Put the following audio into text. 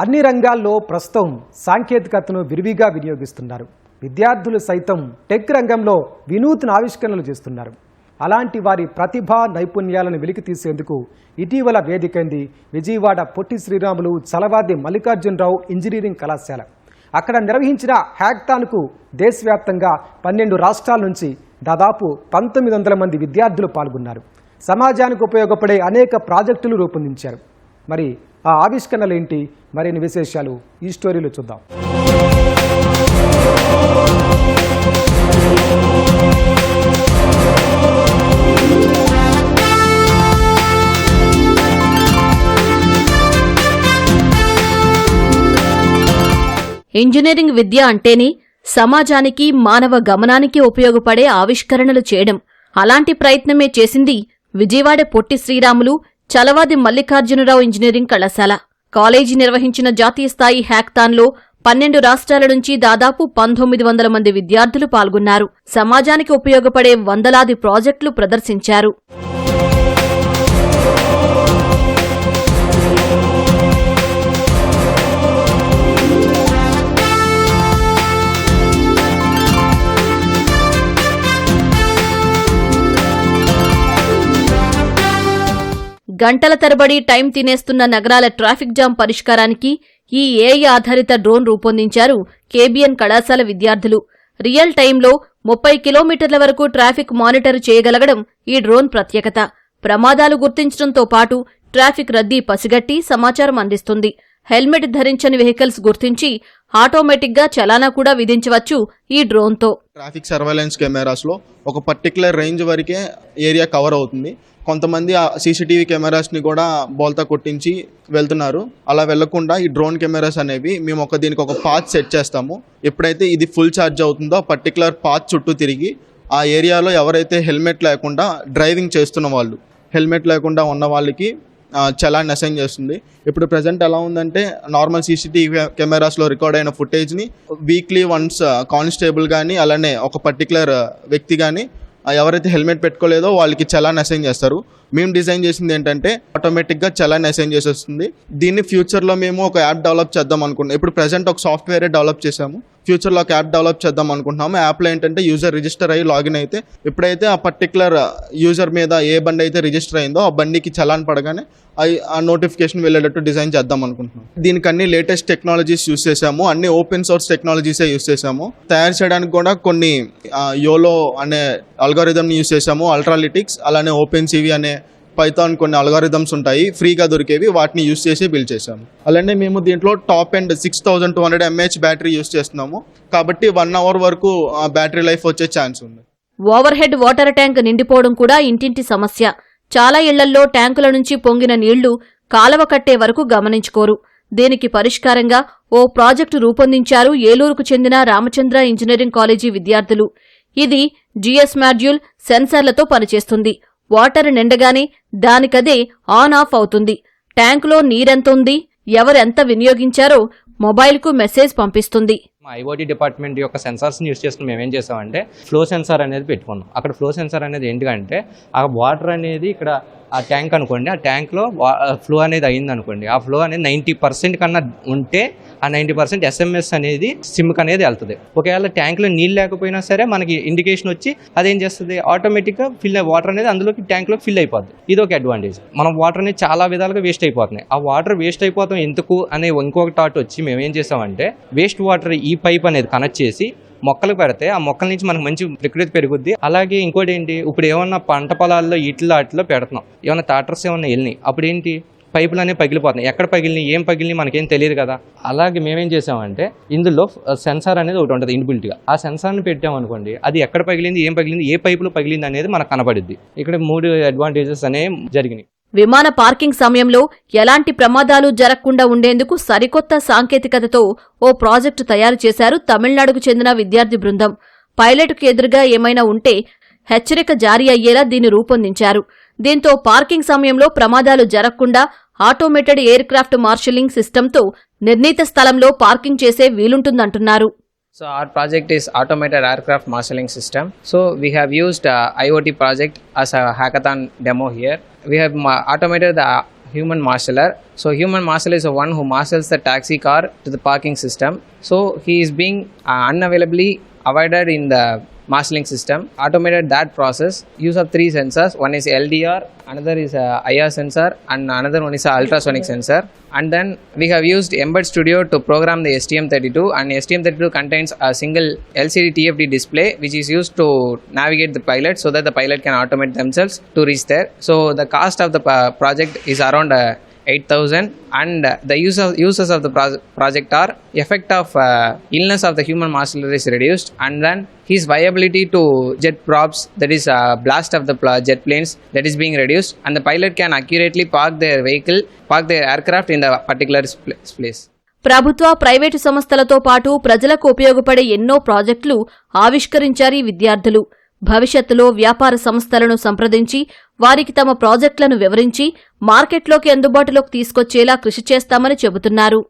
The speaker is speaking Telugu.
అన్ని రంగాల్లో ప్రస్తుతం సాంకేతికతను విరివిగా వినియోగిస్తున్నారు. విద్యార్థులు సైతం టెక్ రంగంలో వినూత్న ఆవిష్కరణలు చేస్తున్నారు. అలాంటి వారి ప్రతిభ నైపుణ్యాలను వెలికి తీసేందుకు ఇటీవల వేదికైంది విజయవాడ పొట్టి శ్రీరాములు చలవాది మల్లికార్జునరావు ఇంజనీరింగ్ కళాశాల. అక్కడ నిర్వహించిన హ్యాక్థాన్కు దేశవ్యాప్తంగా పన్నెండు రాష్ట్రాల నుంచి దాదాపు పంతొమ్మిది వందల మంది విద్యార్థులు పాల్గొన్నారు. సమాజానికి ఉపయోగపడే అనేక ప్రాజెక్టులు రూపొందించారు. మరి ఆ ఆవిష్కరణలు ఏంటి మరిన్ని విశేషాలు? ఈ స్టోరీలో చూద్దాం. ఇంజనీరింగ్ విద్య అంటేనే సమాజానికి మానవ గమనానికి ఉపయోగపడే ఆవిష్కరణలు చేయడం. అలాంటి ప్రయత్నమే చేసింది విజయవాడ పొట్టి శ్రీరాములు చలవాది మల్లికార్జునరావు ఇంజనీరింగ్ కళాశాల. కాలేజీ నిర్వహించిన జాతీయ స్థాయి హ్యాక్థాన్లో పన్నెండు రాష్ట్రాల నుంచి దాదాపు పంతొమ్మిది వందల మంది విద్యార్థులు పాల్గొన్నారు. సమాజానికి ఉపయోగపడే వందలాది ప్రాజెక్టులు ప్రదర్శించారు. గంటల తరబడి టైం తినేస్తున్న నగరాల ట్రాఫిక్ జామ్ పరిష్కారానికి ఈ ఏఐ ఆధారిత డ్రోన్ రూపొందించారు కేబిఎన్ కళాశాల విద్యార్థులు. రియల్ టైంలో ముప్పై కిలోమీటర్ల వరకు ట్రాఫిక్ మానిటర్ చేయగలగడం ఈ డ్రోన్ ప్రత్యేకత. ప్రమాదాలు గుర్తించడంతో పాటు ట్రాఫిక్ రద్దీ పసిగట్టి సమాచారం అందిస్తుంది. హెల్మెట్ ధరించని వెహికల్స్ గుర్తించి ఆటోమేటిక్గా చలానా కూడా విధించవచ్చు ఈ డ్రోన్తో. ట్రాఫిక్ సర్వేలెన్స్ కెమెరాస్లో ఒక పర్టికులర్ రేంజ్ వరకే ఏరియా కవర్ అవుతుంది. కొంతమంది ఆ సీసీటీవీ కెమెరాస్ని కూడా బోల్తా కొట్టించి వెళ్తున్నారు. అలా వెళ్ళకుండా ఈ డ్రోన్ కెమెరాస్ అనేవి మేము ఒక దీనికి ఒక పాత్ సెట్ చేస్తాము. ఎప్పుడైతే ఇది ఫుల్ ఛార్జ్ అవుతుందో పర్టికులర్ పాత్ చుట్టూ తిరిగి ఆ ఏరియాలో ఎవరైతే హెల్మెట్ లేకుండా డ్రైవింగ్ చేస్తున్న వాళ్ళు హెల్మెట్ లేకుండా ఉన్న వాళ్ళకి ఆ, చలాన్ అసైన్ చేస్తుంది. ఇప్పుడు ప్రజెంట్ ఎలా ఉందంటే నార్మల్ సీసీటీవీ కెమెరాస్లో రికార్డ్ అయిన ఫుటేజ్ని వీక్లీ వన్స్ కానిస్టేబుల్ కానీ అలానే ఒక పర్టికులర్ వ్యక్తి కానీ ఎవరైతే హెల్మెట్ పెట్టుకోలేదో వాళ్ళకి చలాన్ అసైన్ చేస్తారు. మేము డిజైన్ చేసింది ఏంటంటే ఆటోమేటిక్గా చలాన్ అసైన్ చేసేస్తుంది. దీన్ని ఫ్యూచర్లో మేము ఒక యాప్ డెవలప్ చేద్దాం అనుకుంటున్నాం. ఇప్పుడు ప్రజెంట్ ఒక సాఫ్ట్వేరే డెవలప్ చేసాము ఫ్యూచర్లో ఒక యాప్ డెవలప్ చేద్దాం అనుకుంటున్నాము. యాప్లో ఏంటంటే యూజర్ రిజిస్టర్ అయ్యి లాగిన్ అయితే ఎప్పుడైతే ఆ పర్టికులర్ యూజర్ మీద ఏ బండి అయితే రిజిస్టర్ అయిందో ఆ బండికి చలాన్ పడగానే ఆ నోటిఫికేషన్ వెళ్ళేటట్టు డిజైన్ చేద్దాం అనుకుంటున్నాం. దీనికి అన్ని లేటెస్ట్ టెక్నాలజీస్ యూస్ చేసాము అన్ని ఓపెన్ సోర్స్ టెక్నాలజీసే యూస్ చేసాము తయారు చేయడానికి కూడా కొన్ని యోలో అనే అల్గారిథంని యూస్ చేసాము అల్ట్రాలిటిక్స్ అలానే ఓపెన్ సివి అనే పైథాన్ కొన్ని అల్గారిథమ్స్ ఉంటాయి ఫ్రీగా దొరికేవి వాటిని యూస్ చేసి బిల్డ్ చేసాము అలానే మేము దీంట్లో top and six thousand two hundred MAH battery use చేస్తున్నాము. కాబట్టి వన్ అవర్ వరకు బ్యాటరీ లైఫ్ వచ్చే ఛాన్స్ ఉంది. ఓవర్ హెడ్ వాటర్ ట్యాంక్ నిండిపోవడం కూడా ఇంటింటి సమస్య. చాలా ఇళ్ళల్లో ట్యాంకుల నుంచి పొంగిన నీళ్ళు కాలవ కట్టే వరకు గమనించుకోరు. దీనికి పరిష్కారంగా ఓ ప్రాజెక్టు రూపొందించారు ఏలూరుకు చెందిన రామచంద్ర ఇంజనీరింగ్ కాలేజీ విద్యార్థులు. ఇది జిఎస్ మాడ్యూల్ సెన్సార్లతో పనిచేస్తుంది. వాటర్ నిండగానే దానికదే ఆన్ ఆఫ్ అవుతుంది. ట్యాంకులో నీరెంతుంది ఎవరెంత వినియోగించారో మొబైల్కు మెసేజ్ పంపిస్తుంది. మా ఐఓటీ డిపార్ట్మెంట్ యొక్క సెన్సార్స్ని యూస్ చేసుకుని మేము ఏం చేసామంటే ఫ్లో సెన్సార్ అనేది పెట్టుకున్నాం. అక్కడ ఫ్లో సెన్సార్ అనేది ఏంటంటే ఆ వాటర్ అనేది ఇక్కడ ఆ ట్యాంక్ అనుకోండి ఆ ట్యాంక్లో ఫ్లో అనేది అయింది అనుకోండి ఆ ఫ్లో అనేది నైంటీ పర్సెంట్ కన్నా ఉంటే ఆ నైంటీ పర్సెంట్ ఎస్ఎంఎస్ అనేది సిమ్కి అనేది వెళ్తుంది. ఒకవేళ ట్యాంక్లో నీళ్ళు లేకపోయినా సరే మనకి ఇండికేషన్ వచ్చి అదేం చేస్తుంది? ఆటోమేటిక్గా ఫిల్ వాటర్ అనేది అందులోకి ట్యాంక్లో ఫిల్ అయిపోద్ది. ఇది ఒక అడ్వాంటేజ్. మనం వాటర్ అనేది చాలా విధాలుగా వేస్ట్ అయిపోతున్నాయి. ఆ వాటర్ వేస్ట్ అయిపోతాం ఎందుకు అనే ఇంకొక థాట్ వచ్చి మేము ఏం చేసామంటే వేస్ట్ వాటర్ ఈ పైప్ అనేది కనెక్ట్ చేసి మొక్కలు పెడితే ఆ మొక్కల నుంచి మనకు మంచి ప్రకృతి పెరుగుద్ది. అలాగే ఇంకోటి ఏంటి? ఇప్పుడు ఏమన్నా పంట పొలాల్లో ఇట్ల అట్లో పెడుతున్నాం. ఏమైనా టాటర్స్ ఏమన్నా వెళ్ళినాయి. అప్పుడు ఏంటి? పైపులు అనేవి పగిలిపోతున్నాయి. ఎక్కడ పగిలినాయి? ఏం పగిలినాయి? మనకేం తెలియదు కదా. అలాగే మేమేం చేసామంటే ఇందులో సెన్సార్ అనేది ఒకటి ఉంటుంది ఇన్బిల్ట్గా ఆ సెన్సార్ని పెట్టామనుకోండి అది ఎక్కడ పగిలింది? ఏం పగిలింది? ఏ పైపులో పగిలింది అనేది మనకు కనపడుద్ది. ఇక్కడ మూడు అడ్వాంటేజెస్ అనేవి జరిగినాయి. విమాన పార్కింగ్ సమయంలో ఎలాంటి ప్రమాదాలు జరగకుండా ఉండేందుకు సరికొత్త సాంకేతికతతో ఓ ప్రాజెక్టు తయారు చేశారు తమిళనాడుకు చెందిన విద్యార్థి బృందం పైలట్కు ఎదురుగా ఏమైనా ఉంటే హెచ్చరిక జారీ అయ్యేలా దీన్ని రూపొందించారు దీంతో పార్కింగ్ సమయంలో ప్రమాదాలు జరగకుండా ఆటోమేటెడ్ ఎయిర్ క్రాఫ్ట్ మార్షలింగ్ సిస్టంతో నిర్ణీత స్థలంలో పార్కింగ్ చేసే వీలుంటుందంటున్నారు So our project is automated aircraft marshalling system. So we have used uh, IoT project as a hackathon demo here. We have ma- automated the human marshaller. So human marshaller is the one who marshals the taxi car to the parking system. So he is being uh, unavailably avoided in the marshalling system. Automated that process. Use of three sensors. One is LDR, another is a IR sensor, and another one is a ultrasonic sensor. And then we have used Embed Studio to program the STM32, and STM32 contains a single LCD TFT display which is used to navigate the pilot so that the pilot can automate themselves to reach there. So the cost of the uh, project is around uh, 8000 and uh, the use of uses of the pro- project are effect of uh, illness of the human marshaller is reduced and then his viability to jet props that is uh, blast of the pl- jet planes that is being reduced and the pilot can accurately park their vehicle park their aircraft in the particular spl- place ప్రభుత్వ ప్రైవేటు సంస్థలతో పాటు ప్రజలకు ఉపయోగపడే ఎన్నో ప్రాజెక్టులు ఆవిష్కరించారు ఈ విద్యార్థులు భవిష్యత్తులో వ్యాపార సంస్థలను సంప్రదించి వారికి తమ ప్రాజెక్టులను వివరించి మార్కెట్లోకి అందుబాటులోకి తీసుకొచ్చేలా కృషి చేస్తామని చెబుతున్నారు.